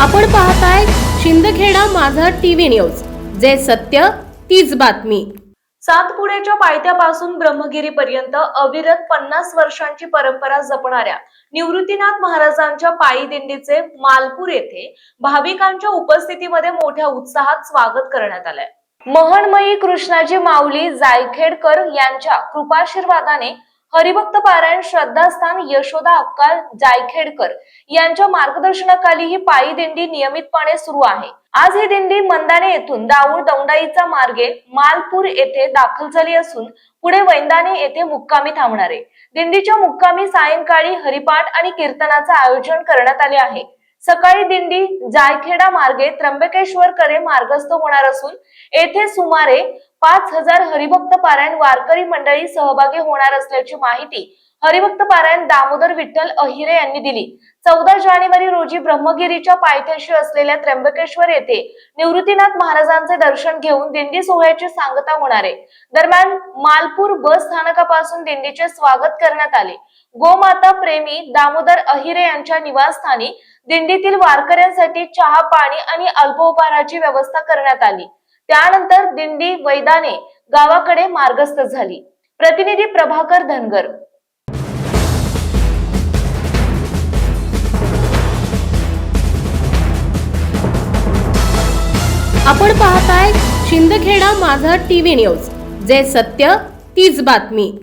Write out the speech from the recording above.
आपण पाहताय शिंदखेडा माझा टीव्ही न्यूज. जे सत्य तीच बातमी. सातपुड्याच्या पायथ्यापासून ब्रह्मगिरी पर्यंत अविरत पन्नास वर्षांची परंपरा जपणाऱ्या निवृत्तीनाथ महाराजांच्या पायी दिंडीचे मालपूर येथे भाविकांच्या उपस्थितीमध्ये मोठ्या उत्साहात स्वागत करण्यात आलंय. महणमयी कृष्णाजी माऊली जायखेडकर यांच्या कृपाशीर्वादाने हरिभक्त पारायण श्रद्धास्थान यशोदा अक्का जायखेडकर यांच्या मार्गदर्शनाखाली ही पायी दिंडी नियमितपणे सुरू आहे. आज ही दिंडी मंदाने येथून दाऊळ दौंडाईचा मार्गे मालपूर येथे दाखल झाली असून पुढे वैंदाने येथे मुक्कामी थांबणार आहे. दिंडीच्या मुक्कामी सायंकाळी हरिपाठ आणि कीर्तनाचं आयोजन करण्यात आले आहे. सकाळी दिंडी जायखेडा मार्गे त्र्यंबकेश्वर कडे मार्गस्थ होणार असून येथे सुमारे पाच हजार हरिभक्त पारायण वारकरी मंडळी सहभागी होणार असल्याची माहिती हरिभक्त पारायण दामोदर विठ्ठल अहिरे यांनी दिली. चौदा जानेवारी रोजी ब्रह्मगिरीच्या पायथ्याशी असलेल्या त्र्यंबकेश्वर येथे निवृत्तीनाथ महाराजांचे दर्शन घेऊन दिंडी सोहळ्याची सांगता होणार आहे. दरम्यान मालपूर बस स्थानकापासून दिंडीचे स्वागत करण्यात आले. गोमाता प्रेमी दामोदर अहिरे यांच्या निवासस्थानी दिंडीतील वारकऱ्यांसाठी चहा पाणी आणि अल्पोपहाराची व्यवस्था करण्यात आली. त्यानंतर दिंडी वैदाने गावाकडे मार्गस्थ झाली. प्रतिनिधी प्रभाकर धनगर. आपण पाहताय शिंदखेडा माझा टीव्ही न्यूज. जे सत्य तीच बातमी.